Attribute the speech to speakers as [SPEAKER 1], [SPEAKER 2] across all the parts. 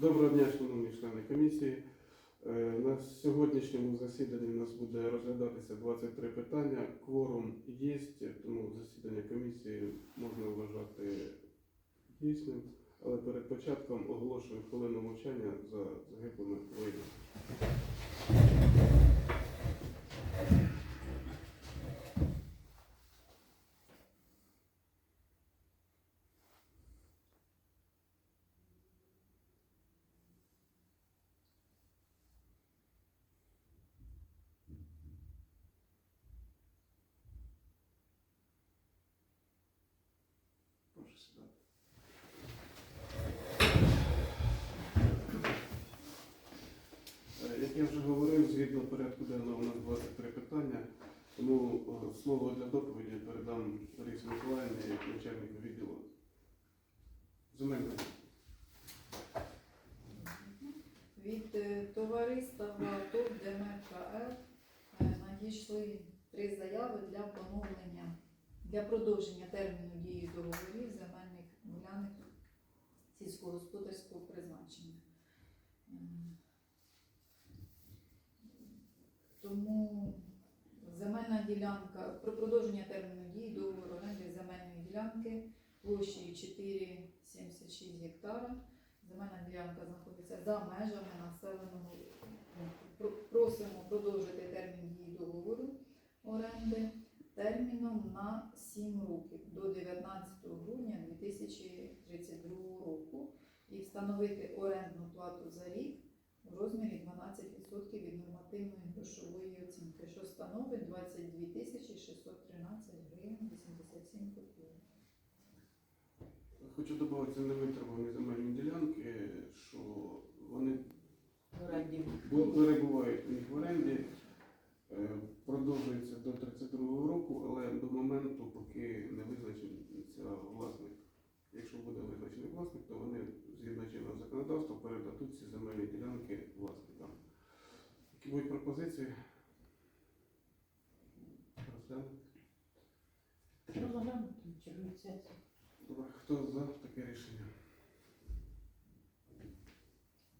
[SPEAKER 1] Доброго дня, шановні члени комісії. Е, На сьогоднішньому засіданні у нас буде розглядатися 23 питання. Кворум є, тому засідання комісії можна вважати дійсним. Але перед початком оголошую хвилину мовчання за загиблими воїнами. Прошу сідати. Е, Як я вже говорив, згідно порядку денного у нас 23 питання, тому е, слово для доповіді передам Ларисі Миколаївні, як начальнику відділу. Земельної.
[SPEAKER 2] Від е, товариства ТОВ ДМКЛ е, надійшли три заяви для поновлення, для продовження терміну дії договорів земельних ділянок сільськогосподарського призначення. Ем, Тому земельна ділянка про продовження терміну дії ділянки площею 4,76 гектара. Земельна ділянка знаходиться за межами населеного пункту. Просимо продовжити термін дії договору оренди терміном на 7 років до 19 грудня 2032 року і встановити орендну плату за рік у розмірі 12% від нормативної грошової оцінки, що становить 22 тисячі 613 гривень 87 копійок.
[SPEAKER 1] Хочу додати невитребувані земельні ділянки, що вони перебувають у них в оренді, е, продовжується до 32-го року, але до моменту, поки не визначиться власник. Якщо буде визначений власник, то вони згідно чинного законодавства передадуть ці земельні ділянки власникам. Які будуть пропозиції? Розглянути.
[SPEAKER 3] Розглянути сесію.
[SPEAKER 1] Хто за таке рішення?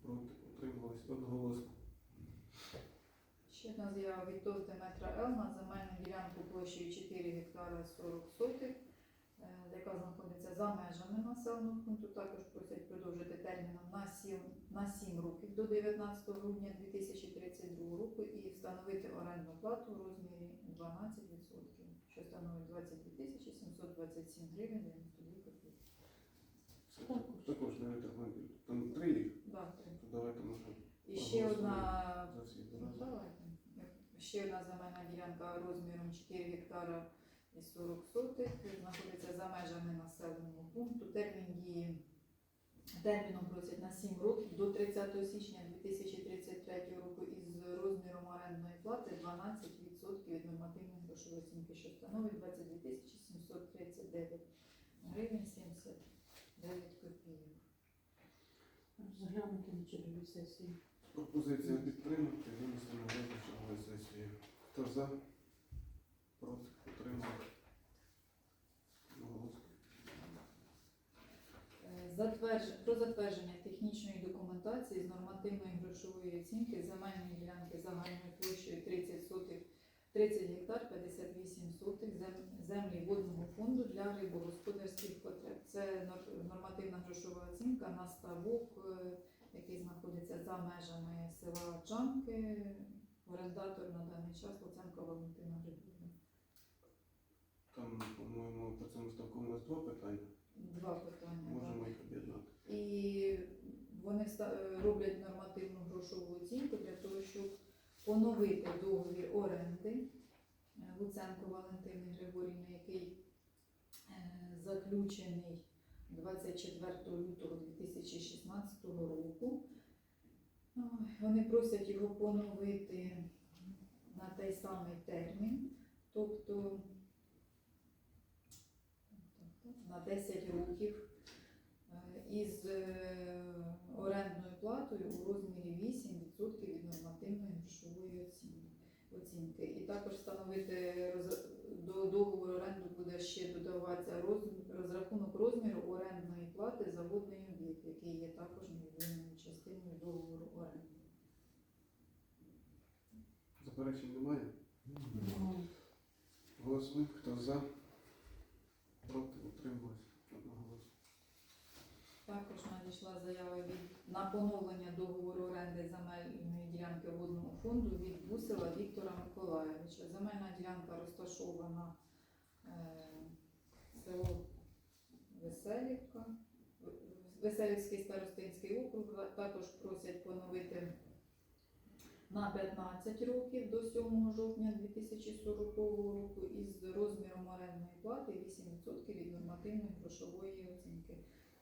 [SPEAKER 1] Проти утримувалися одноголосно.
[SPEAKER 2] Ще одна заява від ТОВ метра Л на земельну ділянку площею 4 гектара 40 сотих, е, яка знаходиться за межами населеного пункту. Також просять продовжити терміном на 7, на 7 років до 19 грудня 2032 року і встановити орендну плату у розмірі 12%, що становить 22 тисячі 727 гривень 92 копійки.
[SPEAKER 1] Це також не витримані. Там три їх,
[SPEAKER 2] Да, три.
[SPEAKER 1] то давайте може
[SPEAKER 2] І ще одна
[SPEAKER 1] за всі
[SPEAKER 2] Ну, давайте. Ще одна земельна ділянка розміром 4 гектара і 40 сотих знаходиться за межами населеного пункту. Термін дії терміном просять на 7 років до 30 січня 2033 року із розміром орендної плати 12% від нормативної грошової оцінки, що становить 22 тисячі 739 гривень 79 копійок.
[SPEAKER 3] Розглянути на черговій сесії.
[SPEAKER 1] Пропозиція підтримати, винести на розгляд чергової сесії. Хто за? Проти? Одноголосно.
[SPEAKER 2] Е, Затвердж- Про затвердження технічної документації з нормативної грошової оцінки земельної ділянки загальною площею 30 сотих 30 гектар 58 сотих землі водного фонду для рибогосподарських потреб. Це нормативна грошова оцінка на ставок, е, який знаходиться за межами села Чанки. Орендатор на даний час Луценко Валентина Григорівна.
[SPEAKER 1] Там, по-моєму, по цьому ставку у нас два питання.
[SPEAKER 2] Два питання.
[SPEAKER 1] Можемо їх об'єднати.
[SPEAKER 2] І вони е, роблять нормативну грошову оцінку для того, щоб поновити договір оренди е, Луценко Валентини Григорівни, який е, заключений 24 лютого 2016 року. Вони просять його поновити на той самий термін, тобто на 10 років е, із орендною платою у розмірі 8% від нормативної грошової оцінки. І також встановити до договору оренду буде ще додаватися розрахунок розміру орендної плати за водний об'єкт, який є також невідомою частиною договору оренди.
[SPEAKER 1] Заперечень немає?
[SPEAKER 3] Немає.
[SPEAKER 1] Голосуємо, хто за, проти, утримується. Одноголосно.
[SPEAKER 2] Також надійшла заява від на поновлення договору оренди земельної ділянки водного фонду від Бусила Віктора Миколаєвича. Земельна ділянка розташована е, село Веселівка, Веселівський старостинський округ. Також просять поновити на 15 років до 7 жовтня 2040 року із розміром орендної плати 8% від нормативної грошової оцінки.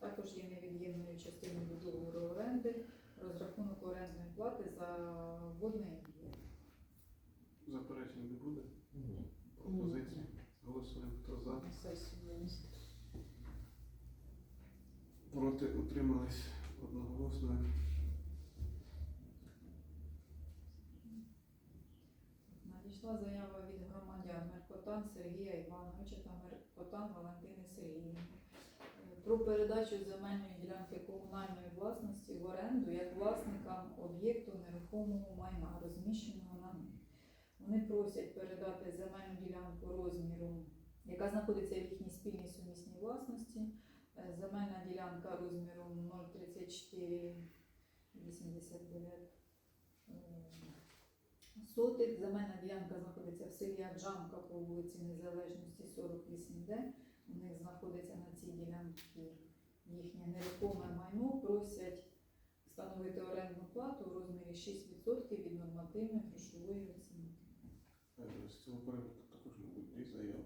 [SPEAKER 2] Також є невід'ємною частиною договору оренди розрахунок орендної плати за водне об'єкт.
[SPEAKER 1] Заперечень не буде. Пропозиції. Голосуємо. Хто за?
[SPEAKER 3] сесію.
[SPEAKER 1] Проти утримались. Одноголосно.
[SPEAKER 2] Надійшла заява від громадян Меркотан Сергія Івановича та Меркотан Валентини Сергіївни е, про передачу земельної ділянки комунальної власності в оренду як власникам об'єкту нерухомого майна, розміщеного на них. Вони просять передати земельну ділянку розміру, яка знаходиться в їхній спільній сумісній власності. Е, Земельна ділянка розміром 03489 е, сотих. Земельна ділянка знаходиться в селі Аджанка по вулиці Незалежності 48Д. У них знаходиться на цій ділянці їхнє нерухоме майно. Просять встановити орендну плату в розмірі 6% від нормативної грошової оцінки.
[SPEAKER 1] З цього приводу також мабуть дві заяви.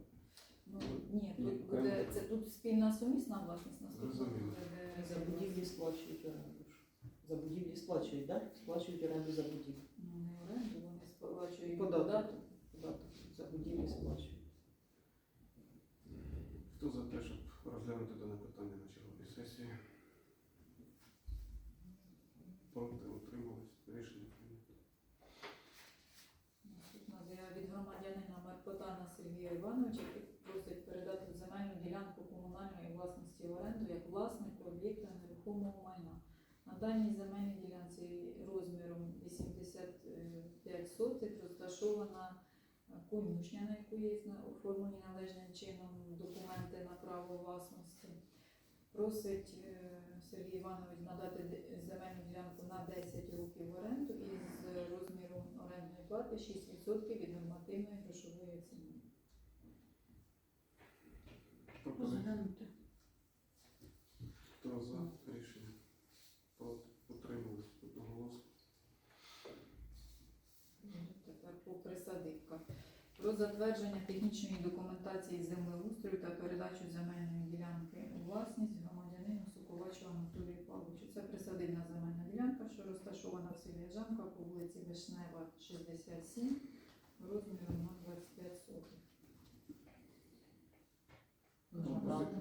[SPEAKER 2] Ну ні,
[SPEAKER 1] Ні,
[SPEAKER 2] тут буде це тут спільна сумісна власність наступна
[SPEAKER 1] Зрозуміло.
[SPEAKER 2] буде
[SPEAKER 3] За будівлі сплачують оренду. ж. За будівлі сплачують, так? Сплачують оренду за будівлю.
[SPEAKER 2] ну, не оренду, вони сплачують
[SPEAKER 3] Податок.
[SPEAKER 2] податок.
[SPEAKER 3] Податок за будівлі сплачують.
[SPEAKER 1] Хто за те, щоб розглянути дане питання на черговій сесії? Проти утримались. Рішення прийнято.
[SPEAKER 2] Наступна заява від громадянина Маркотана Сергія Івановича, просить передати земельну ділянку комунальної власності в оренду як власнику об'єкта нерухомого майна. На даній земельній ділянці розміром 85 сотих розташована конюшня, на яку є оформлені належним чином документи на право власності. Просить е, Сергій Іванович надати земельну ділянку на 10 років в оренду із розміром орендної плати 6% від нормативної грошової оцінки.
[SPEAKER 3] Розглянути.
[SPEAKER 1] Хто за рішення? Проти утримались. Одноголосно.
[SPEAKER 2] Тепер по присадибках. Про затвердження технічної документації землеустрою та передачу земельної ділянки у власність громадянину Соколачу Анатолію Павловичу. Це присадибна земельна ділянка, що розташована в селі Жанка по вулиці Вишнева, 67, розміром 0,25 сотих.
[SPEAKER 3] Ну, правда.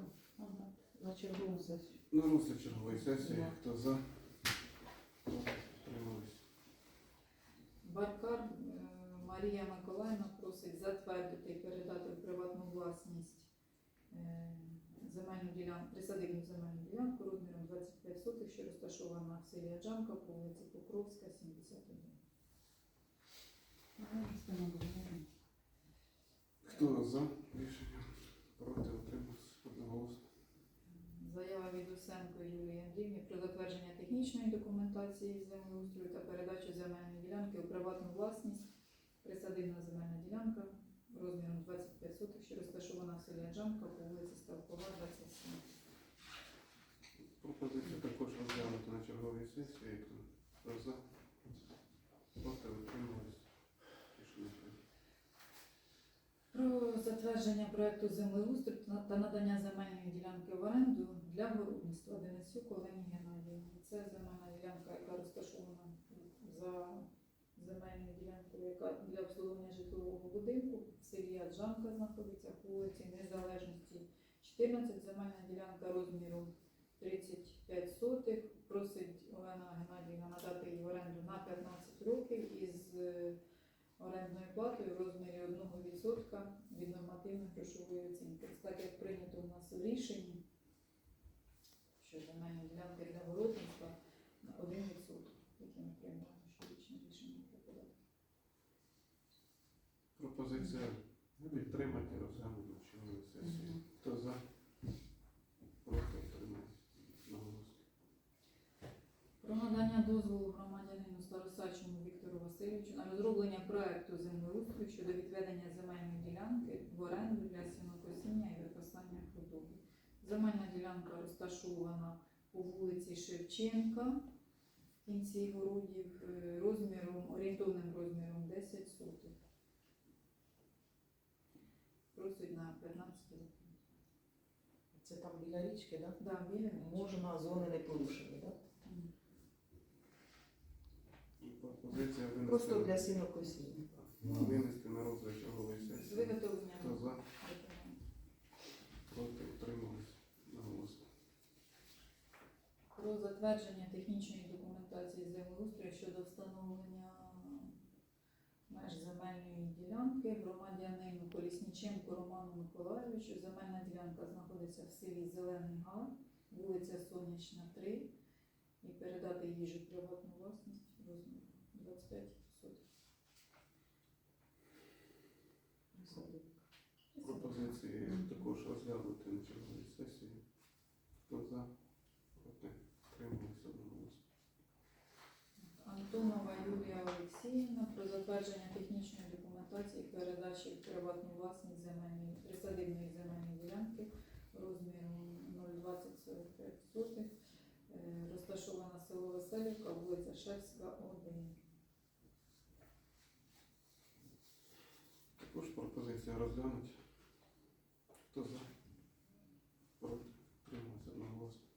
[SPEAKER 3] На чергову сесію.
[SPEAKER 1] На розгляд чергової сесії.
[SPEAKER 3] Да.
[SPEAKER 1] Хто за? Утримались.
[SPEAKER 2] Баркар е, Марія Миколаївна просить затвердити і передати в приватну власність е, земельну ділянку, присадибну земельну ділянку розміром 25 сотих, що розташована в селі Аджанка по вулиці Покровська, 71.
[SPEAKER 1] Хто за рішення? Проти утримались. Одноголосно.
[SPEAKER 2] Заява від Усенко Юлії Андріївні про затвердження технічної документації землеустрою та передачу земельної ділянки у приватну власність. Присадибна земельна ділянка розміром 25 сотих, що розташована в селі Аджанка по вулиці Ставкова, 27.
[SPEAKER 1] Пропозиція також розглянути на черговій сесії. Хто за? Проти утримались. Рішення прийнято.
[SPEAKER 2] Про затвердження проекту землеустрою та надання земельної ділянки в оренду для городництва Денисюк Олені Геннадіївні. Це земельна ділянка, яка розташована за земельною ділянкою, яка для обслуговування житлового будинку в селі Аджанка знаходиться по вулиці Незалежності 14. Земельна ділянка розміру 35 сотих. Просить Олена Геннадіївна надати її в оренду на 15 років із е, орендною платою в розмірі 1% від нормативної грошової оцінки. Так як прийнято у нас що дрібноволотництва на 1%, який ми приймаємо щорічне рішення про податок.
[SPEAKER 1] Пропозиція підтримати розглянути чергової сесії. Хто за? Просто отримати наголос.
[SPEAKER 2] Про надання дозволу громадянину Старосачому Віктору Васильовичу на розроблення проекту землеустрою щодо відведення земельної ділянки в оренду для сінокосіння і виписання худоби. Земельна ділянка розташована по вулиці Шевченка в кінці городів е, розміром, орієнтовним розміром 10 сотих. Просить на 15 років.
[SPEAKER 3] Це там біля річки, так?
[SPEAKER 2] Да, біля річки.
[SPEAKER 3] Можна зони не порушені, так?
[SPEAKER 1] Пропозиція винести,
[SPEAKER 3] Просто для сінокосіння.
[SPEAKER 1] винести на розгляд чергової
[SPEAKER 2] З
[SPEAKER 1] сесії.
[SPEAKER 2] виготовленням
[SPEAKER 1] Хто за?
[SPEAKER 2] документів.
[SPEAKER 1] Проти утримались наголосно.
[SPEAKER 2] про затвердження технічної документації землеустрою щодо встановлення меж земельної ділянки громадянину Колісніченку Роману Миколайовичу. Земельна ділянка знаходиться в селі Зелений Гар, вулиця Сонячна, 3, і передати їжу приватну власність розміру 25 сотих.
[SPEAKER 1] Пропозиції також розглянути на черговій сесії. Хто за?
[SPEAKER 2] Антонова Юлія Олексіївна про затвердження технічної документації передачі в приватну власність земельної присадибної земельної ділянки розміром 0,2045 сотих, е, розташована село Веселівка, вулиця Шевська, 1.
[SPEAKER 1] Також пропозиція розглянути. Хто за? Проти утримались одноголосно.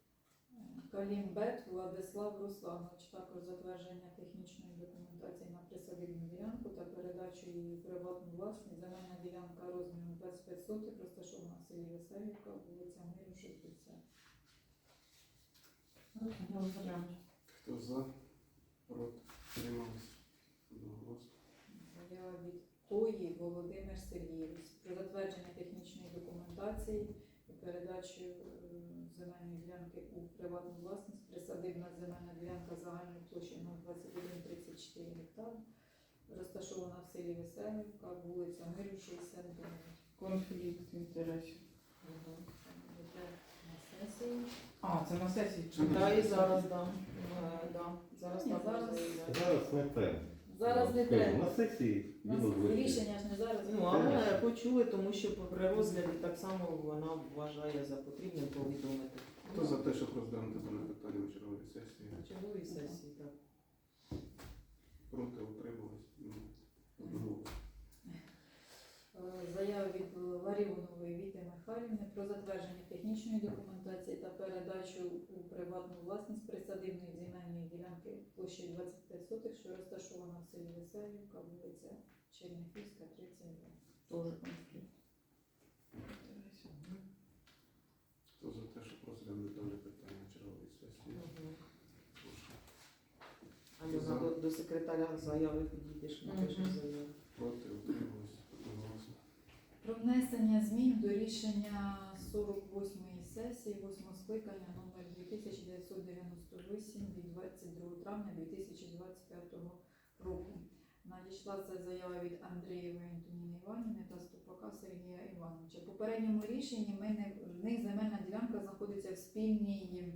[SPEAKER 2] Калімбет Владислав Русланович також затвердження технічної документації на присадибну ділянку та передачу її приватну власність. Земельна ділянка розміром 25 сотих розташована в селі Веселівка, вулиця Миру, 60.
[SPEAKER 1] Хто за? Проти утримались одноголосно.
[SPEAKER 2] Заява від Тої Володимир Сергійович про затвердження технічної документації і передачу земельної ділянки у приватну власність. Присадибна земельна ділянка загальною площею 02134 гектар, розташована в селі Веселівка, вулиця Миру, 69.
[SPEAKER 4] Конфлікт інтересів.
[SPEAKER 2] На сесії.
[SPEAKER 4] А, це на сесії.
[SPEAKER 3] Да, і зараз, да. Е. Так
[SPEAKER 2] зараз-
[SPEAKER 5] Зараз не те.
[SPEAKER 2] Зараз не треба.
[SPEAKER 5] На сесії
[SPEAKER 2] У нас. Рішення ж не зараз.
[SPEAKER 3] Ну, але почули, тому що при розгляді так само вона вважає за потрібне повідомити.
[SPEAKER 1] Хто за те, щоб розглянути дане питання на черговій сесії?
[SPEAKER 3] На черговій сесії, так.
[SPEAKER 1] Проти утримались?
[SPEAKER 2] Заява від Ларіонової Віти Михайлівни про затвердження технічної документації та передачу у приватну власність присадибної земельної ділянки площею 25 сотих, що розташована в селі Веселівка, вулиця Черняхівська, 32.
[SPEAKER 3] Тоже конфлікт.
[SPEAKER 1] Хто за те, щоб розглянути дане питання на черговій сесії?
[SPEAKER 3] Мгм. До, секретаря заяви підійдеш, напишеш заяву.
[SPEAKER 1] Проти.
[SPEAKER 2] Про внесення змін до рішення 48-ї сесії 8 скликання номер 2998 від 22 травня 2025 року. Надійшла ця заява від Андрієвої Антоніни Іванівни та Ступака Сергія Івановича. Попередньому рішенні ми не, в них земельна ділянка знаходиться в спільній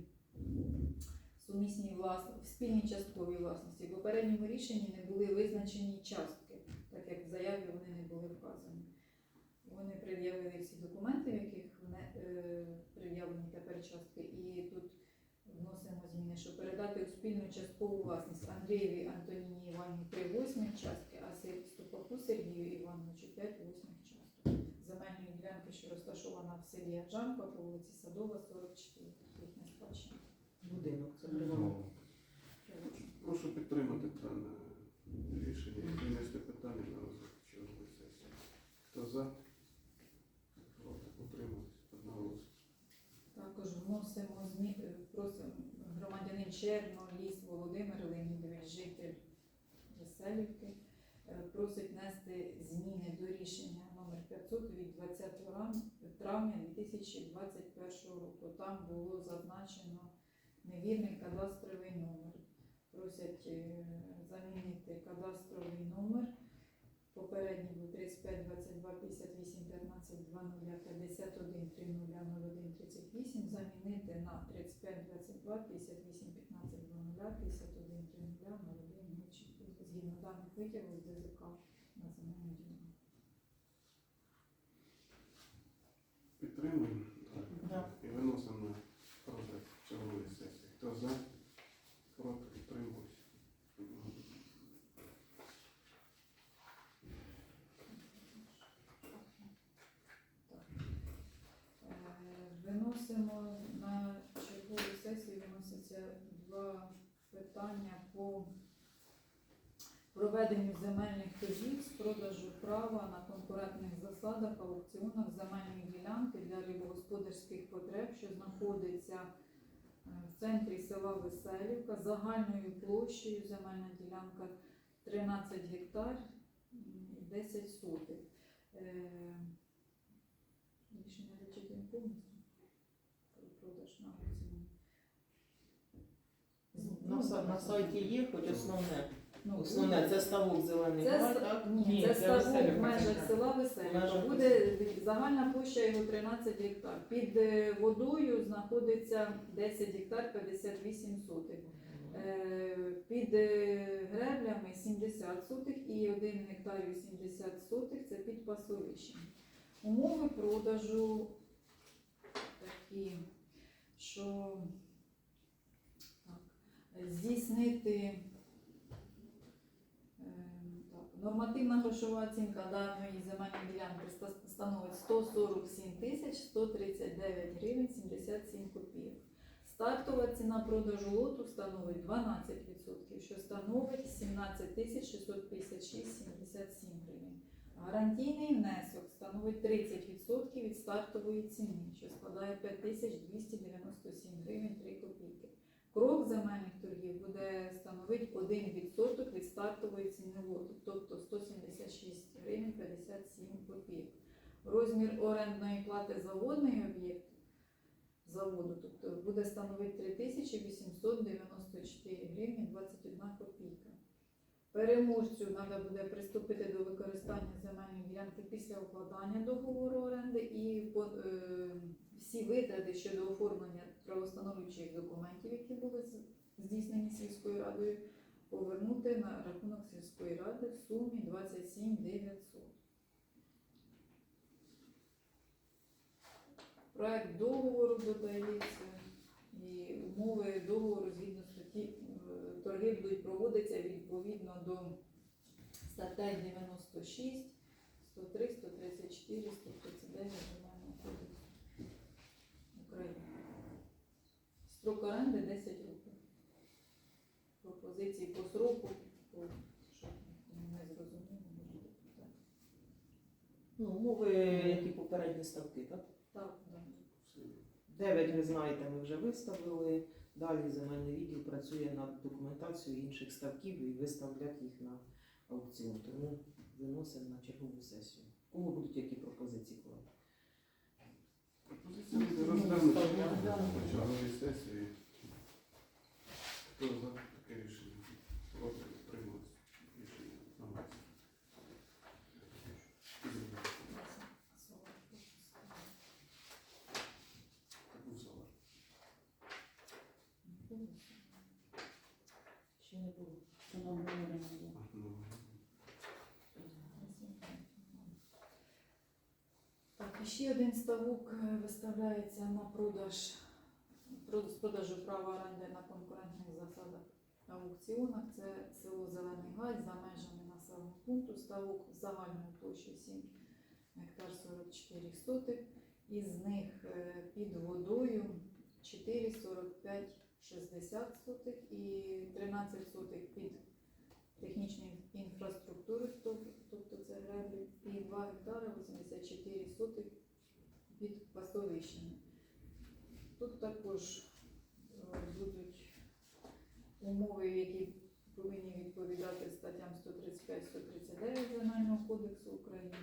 [SPEAKER 2] сумісній власності, в спільній частковій власності. В попередньому рішенні не були визначені частки, так як в заяві вони не були вказані. Вони пред'явили всі документи, в яких не, е, пред'явлені тепер частки, і тут вносимо зміни, що передати у спільну часткову власність Андрієві Антоніні Іванівні 3 восьмих частки, а Ступаку Сергію Івановичу 5 восьмих часток. Земельної ділянки, що розташована в селі Аджанка по вулиці Садова, 44, їхня спадщина.
[SPEAKER 3] Будинок, це.
[SPEAKER 5] Ну,
[SPEAKER 1] Прошу підтримати дане рішення і винести питання на розгляд чергової сесії. Хто за? Проти утримались одноголосно.
[SPEAKER 2] Також вносимо змі... е, просимо громадянин Черно, Ліс Володимир Леонідович, житель Веселівки, е, просить внести зміни до рішення номер 500 від 20 травня 2021 року. Там було зазначено невірний кадастровий номер. Просять е, замінити кадастровий номер. Попередній був 35 22 58 15 20 51 30 01 38, замінити на 35 22 58 15
[SPEAKER 3] да,
[SPEAKER 2] 51 прямля, молодий, згідно даних витягу питання по проведенню земельних торгів з продажу права на конкурентних засадах аукціонах земельної ділянки для рибогосподарських потреб, що знаходиться е, в центрі села Веселівка загальною площею земельна ділянка 13 гектар і 10 сотих. Е, Рішення повністю про продаж на аукціоні.
[SPEAKER 3] На, са- на сайті є, хоч основне.
[SPEAKER 2] Ну,
[SPEAKER 3] Основне це ставок зелений
[SPEAKER 2] Це,
[SPEAKER 3] гай, так?
[SPEAKER 2] ні, це
[SPEAKER 4] це
[SPEAKER 2] ставок в межах села
[SPEAKER 3] В межах
[SPEAKER 2] Буде загальна площа його 13 гектар. Під е, водою знаходиться 10 гектар 58 сотих. Е, Під е, греблями 70 сотих і 1 гектар 80 сотих це під пасовищем. Умови продажу такі, що здійснити Так, нормативна грошова оцінка даної земельної ділянки становить 147 тисяч 139 гривень 77 копійок. Стартова ціна продажу лоту становить 12%, що становить 17 тисяч 656 77 гривень. Гарантійний внесок становить 30% від стартової ціни, що складає 5297 гривень 3 копійки. Крок земельних торгів буде становити 1% від стартової ціни лоту, тобто 176 гривень 57 копійок. Розмір орендної плати за водний об'єкт заводу тобто буде становити 3894 гривні 21 копійка. Переможцю треба буде приступити до використання земельної ділянки після укладання договору оренди і е, всі витрати щодо оформлення правостановлюючих документів, які були здійснені сільською радою, повернути на рахунок сільської ради в сумі 27 900. Проект договору додається і умови договору згідно статті е, торги будуть проводитися відповідно до статей 96, 103, 134, 139 Земельного кодексу України. Строк оренди 10 років. Пропозиції по сроку, по що не зрозуміло.
[SPEAKER 3] Ну, умови, які попередні ставки, так?
[SPEAKER 2] Так, так.
[SPEAKER 3] Дев'ять, ви знаєте, ми вже виставили. Далі земельний відділ працює над документацією інших ставків і виставлять їх на аукціон. Тому виносимо на чергову сесію. У Кого будуть які пропозиції коли?
[SPEAKER 1] Пропозиція буде розглянути. На сесії. Хто за таке рішення? Проти підтримуюсь. Рішення приймається. Таку села.
[SPEAKER 3] Ще не було.
[SPEAKER 4] Що нам говоримо?
[SPEAKER 1] Ну,
[SPEAKER 2] Так, і ще один ставок е, виставляється на продаж з продажу права оренди на конкурентних засадах на аукціонах. Це село Зелений Гай за межами населеного пункту. Ставок загальною площею 7 гектар 44 сотих. Із них е, під водою 4, 45, 60 сотих і 13 сотих під технічною інфраструктури, тобто це греблі, і 2 гектари 84 сотих від пасовищами. Тут також е, будуть умови, які повинні відповідати статтям 135-139 Земельного кодексу України.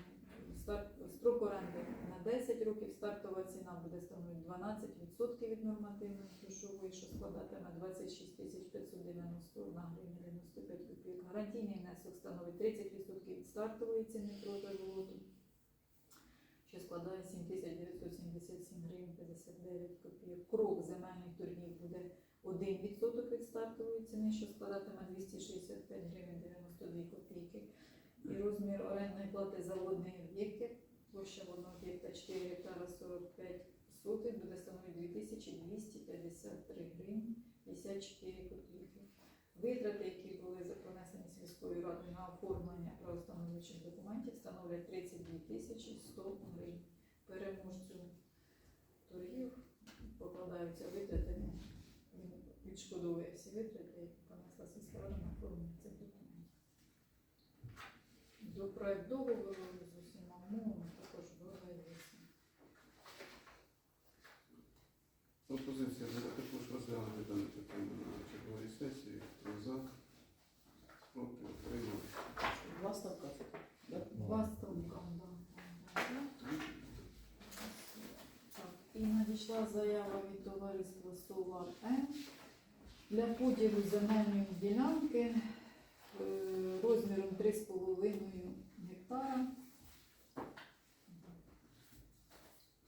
[SPEAKER 2] Старт, строк оренди на 10 років, стартова ціна буде становити 12% від нормативної грошової, що складатиме 26 тисяч 591 гривня 95 копійок. Гарантійний внесок становить 30% від стартової ціни продажу що складає 7 977 гривень 59 копійок. Крок земельних торгів буде 1% від стартової ціни, що складатиме 265 гривень 92 копійки. І розмір орендної плати за водний об'єкт, площа водного об'єкта 4 гектара 45 сотих, буде становити 2253 гривні 54 копійки. Витрати, які були за- понесені сільською радою на оформлення правостановчих документів, становлять 32 тисячі 100 гривень. Переможцю торгів покладаються витрати, він відшкодовує всі витрати, які понесла сільська рада на оформлення цих документів. До проект договору з усіма умовами також додається.
[SPEAKER 1] Пропозиція буде також розглянути дане питання на черговій сесії. Хто за? Проти утримались.
[SPEAKER 3] Два ставка. Да?
[SPEAKER 2] Два ставка, да. Так, і надійшла заява від товариства Solar М для поділу земельної ділянки е, розміром 3,5 гектара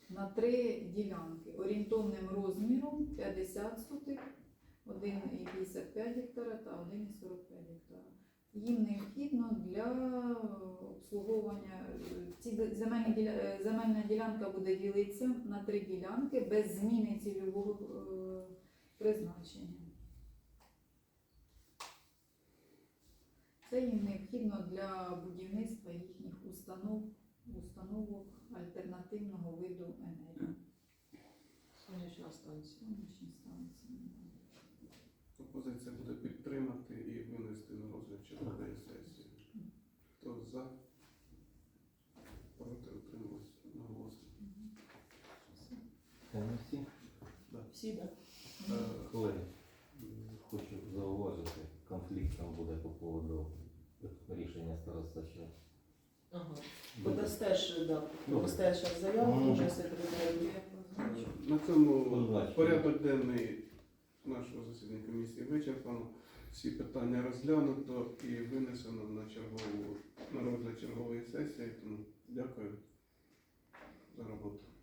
[SPEAKER 2] на три ділянки. Орієнтовним розміром 50 сотих, 1,55 гектара та 1,45 гектара їм необхідно для обслуговування ці де- земельні діля- е, земельна ділянка буде ділитися на три ділянки без зміни цільового е, призначення. Це їм необхідно для будівництва їхніх установ, установок альтернативного виду енергії.
[SPEAKER 3] Сонячна станція.
[SPEAKER 2] Сонячні станції.
[SPEAKER 1] Пропозиція буде підтримати і винести на розгляд чергової сесії. Хто за? Проти утримались наголосно.
[SPEAKER 5] Це не всі.
[SPEAKER 3] Всі, так?
[SPEAKER 1] Е,
[SPEAKER 5] Колеги, хочу зауважити, конфлікт там буде по поводу рішення староста ще.
[SPEAKER 3] Ага. Подасте ж, да, подасте ще заяву,
[SPEAKER 5] Мгм.
[SPEAKER 3] секретарю.
[SPEAKER 1] На цьому порядок денний нашого засідання комісії вичерпано. Всі питання розглянуто і винесено на чергову на розгляд чергової сесії. Тому дякую за роботу.